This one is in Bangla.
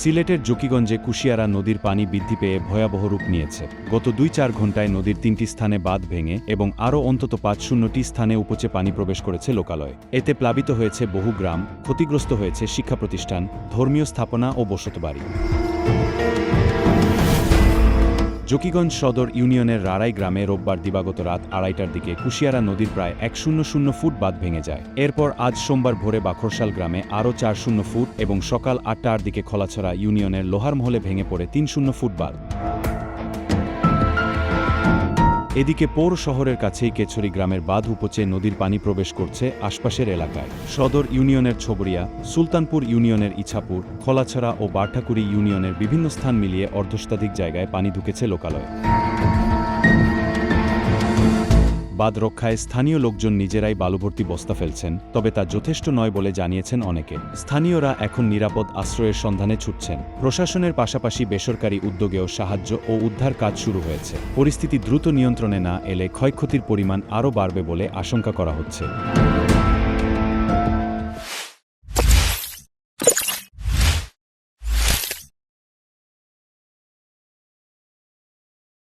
সিলেটের জকিগঞ্জে কুশিয়ারা নদীর পানি বৃদ্ধি পেয়ে ভয়াবহ রূপ নিয়েছে। গত দুই চার ঘণ্টায় নদীর তিনটি স্থানে বাঁধ ভেঙে এবং আরও অন্তত পাঁচ শূন্যটি স্থানে উপচে পানি প্রবেশ করেছে লোকালয়। এতে প্লাবিত হয়েছে বহু গ্রাম, ক্ষতিগ্রস্ত হয়েছে শিক্ষা প্রতিষ্ঠান ধর্মীয় স্থাপনা ও বসতবাড়ি। জকিগঞ্জ সদর ইউনিয়নের রাড়াই গ্রামে রোববার দিবাগত রাত আড়াইটার দিকে কুশিয়ারা নদীর প্রায় এক শূন্য শূন্য ফুট বাঁধ ভেঙে যায়। এরপর আজ সোমবার ভোরে বাখরশাল গ্রামে আরও চার শূন্য ফুট এবং সকাল আটটার দিকে খোলাছড়া ইউনিয়নের লোহার মহলে ভেঙে পড়ে তিন শূন্য ফুট বাঁধ। এদিকে পৌর শহরের কাছেই কেছরি গ্রামের বাঁধ উপচে নদীর পানি প্রবেশ করছে আশপাশের এলাকায়। সদর ইউনিয়নের ছবরিয়া, সুলতানপুর ইউনিয়নের ইছাপুর, খলাছড়া ও বারঠাকুরি ইউনিয়নের বিভিন্ন স্থান মিলিয়ে অর্ধশতাধিক জায়গায় পানি ঢুকেছে লোকালয়ে। বাঁধ রক্ষায় স্থানীয় লোকজন নিজেরাই বালুভর্তি বস্তা ফেলছেন, তবে তা যথেষ্ট নয় বলে জানিয়েছেন অনেকে। স্থানীয়রা এখন নিরাপদ আশ্রয়ের সন্ধানে ছুটছেন। প্রশাসনের পাশাপাশি বেসরকারি উদ্যোগেও সাহায্য ও উদ্ধার কাজ শুরু হয়েছে। পরিস্থিতি দ্রুত নিয়ন্ত্রণে না এলে ক্ষয়ক্ষতির পরিমাণ আরও বাড়বে বলে আশঙ্কা করা হচ্ছে।